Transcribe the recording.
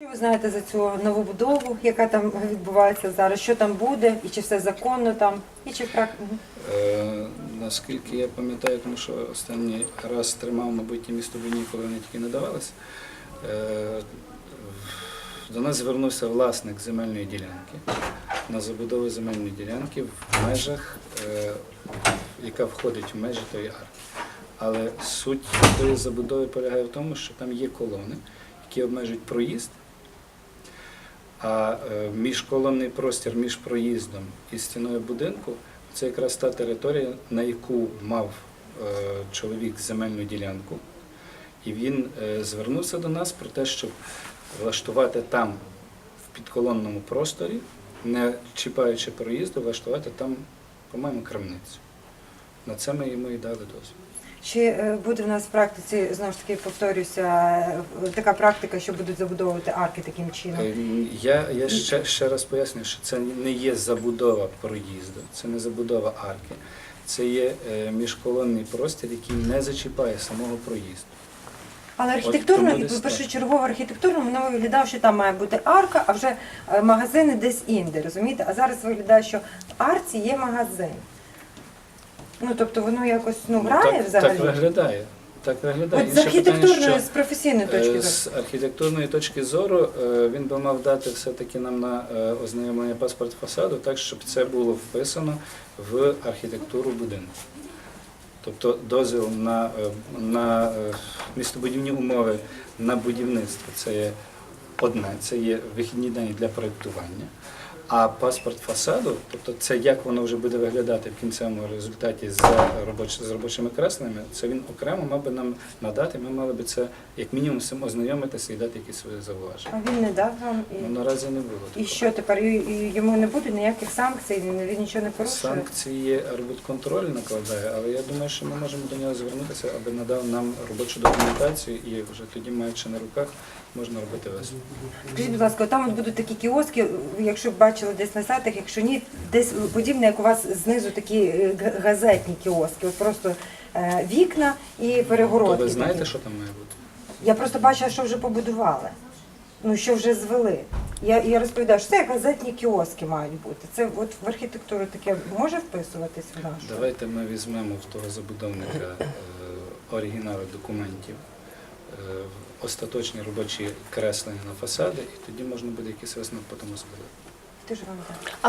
Ви знаєте за цю нову будову, яка там відбувається зараз? Що там буде, і чи все законно там, і чи прак... Е, наскільки я пам'ятаю, тому що останній раз тримав, мабуть, місто Буйні, коли вони тільки надавалися. Е, до нас звернувся власник земельної ділянки на забудову земельної ділянки в межах, е, яка входить в межі тої арки. Але суть тої забудови полягає в тому, що там є колони, які обмежують проїзд. А е, міжколонний простір між проїздом і стіною будинку це якраз та територія, на яку мав е, чоловік земельну ділянку. І він е, звернувся до нас про те, щоб влаштувати там, в підколонному просторі, не чіпаючи проїзду, влаштувати там, по-моєму, крамницю. На це ми йому і дали дозвіл. Чи е, буде в нас в практиці, знову ж таки, повторюся, е, така практика, що будуть забудовувати арки таким чином? Е, Я, я ще, ще раз поясню, що це не є забудова проїзду, це не забудова арки. Це є міжколонний простір, який не зачіпає самого проїзду. Але архітектурно, першочергово архітектурно, воно виглядало, що там має бути арка, а вже магазини десь інде, розумієте? А зараз виглядає, що в арці є магазин. Ну, тобто воно якось ну, грає так, взагалі. так виглядає. Так виглядає. От з архітектурної, що, з професійної е, точки зору. З архітектурної точки зору е, він би мав дати все-таки нам на е, ознайомлення паспорт фасаду, так щоб це було вписано в архітектуру будинку. Тобто дозвіл на, на містобудівні умови на будівництво це є одне, це є вихідні дані для проєктування. А паспорт фасаду, тобто це як воно вже буде виглядати в кінцевому результаті з, робоч, з робочими кресленнями, це він окремо мав би нам надати. Ми мали би це як мінімум ознайомитися і дати якісь свої зауваження. А він не дав вам і. Ну, наразі не було. І такого. що тепер? І, йому не буде ніяких санкцій, він, він нічого не порушує. Санкції арбудконтроль накладає, але я думаю, що ми можемо до нього звернутися, аби надав нам робочу документацію, і вже тоді, маючи на руках, можна робити. Скажіть, будь ласка, там от будуть такі кіоски, якщо бачили десь на сайтах, якщо ні, десь подібне, як у вас знизу такі е, газетні кіоски, от просто е, вікна і То перегородки. ви знаєте, такі. що там має бути? Я просто бачила, що вже побудували, ну що вже звели. Я, я розповідаю, що це як газетні кіоски мають бути. Це от в архітектуру таке може вписуватись в нашу? Давайте ми візьмемо в того забудовника е, оригінали документів, е, остаточні робочі креслення на фасади, і тоді можна буде якийсь висновок потім зробити. Дуже вам дякую.